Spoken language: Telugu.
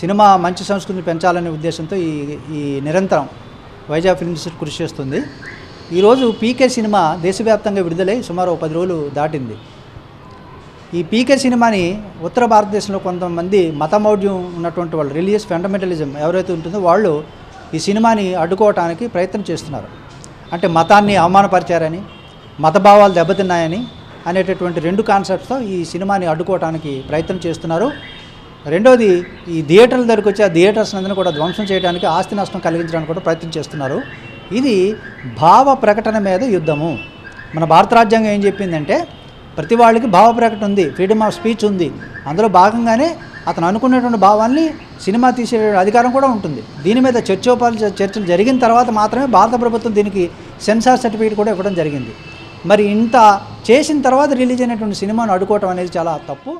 సినిమా మంచి సంస్కృతిని పెంచాలనే ఉద్దేశంతో ఈ ఈ నిరంతరం వైజాగ్ ఫిల్మ్ ఇన్స్టిట్యూట్ కృషి చేస్తుంది. ఈరోజు పీకే సినిమా దేశవ్యాప్తంగా విడుదలై సుమారు ఒక పది రోజులు దాటింది. ఈ పీకే సినిమాని ఉత్తర భారతదేశంలో కొంతమంది మతమౌఢ్యం ఉన్నటువంటి వాళ్ళు రిలీజియస్ ఫండమెంటలిజం ఎవరైతే ఉంటుందో వాళ్ళు ఈ సినిమాని అడ్డుకోవటానికి ప్రయత్నం చేస్తున్నారు. అంటే మతాన్ని అవమానపరిచారని మతభావాలు దెబ్బతిన్నాయని అనేటటువంటి రెండు కాన్సెప్ట్స్తో ఈ సినిమాని అడ్డుకోవటానికి ప్రయత్నం చేస్తున్నారు. రెండోది ఈ థియేటర్ల దగ్గరకు వచ్చి ఆ థియేటర్స్ అందరినీ కూడా ధ్వంసం చేయడానికి ఆస్తి నష్టం కలిగించడానికి కూడా ప్రయత్నం చేస్తున్నారు. ఇది భావ ప్రకటన మీద యుద్ధము. మన భారత రాజ్యాంగం ఏం చెప్పిందంటే ప్రతి వాళ్ళకి భావ ప్రకటన ఉంది ఫ్రీడమ్ ఆఫ్ స్పీచ్ ఉంది. అందులో భాగంగానే అతను అనుకున్నటువంటి భావాన్ని సినిమా తీసే అధికారం కూడా ఉంటుంది. దీని మీద చర్చోపాలు చర్చలు జరిగిన తర్వాత మాత్రమే భారత ప్రభుత్వం దీనికి సెన్సార్ సర్టిఫికేట్ కూడా ఇవ్వడం జరిగింది. మరి ఇంత చేసిన తర్వాత రిలీజ్ అయినటువంటి సినిమాను అడుకోవటం అనేది చాలా తప్పు.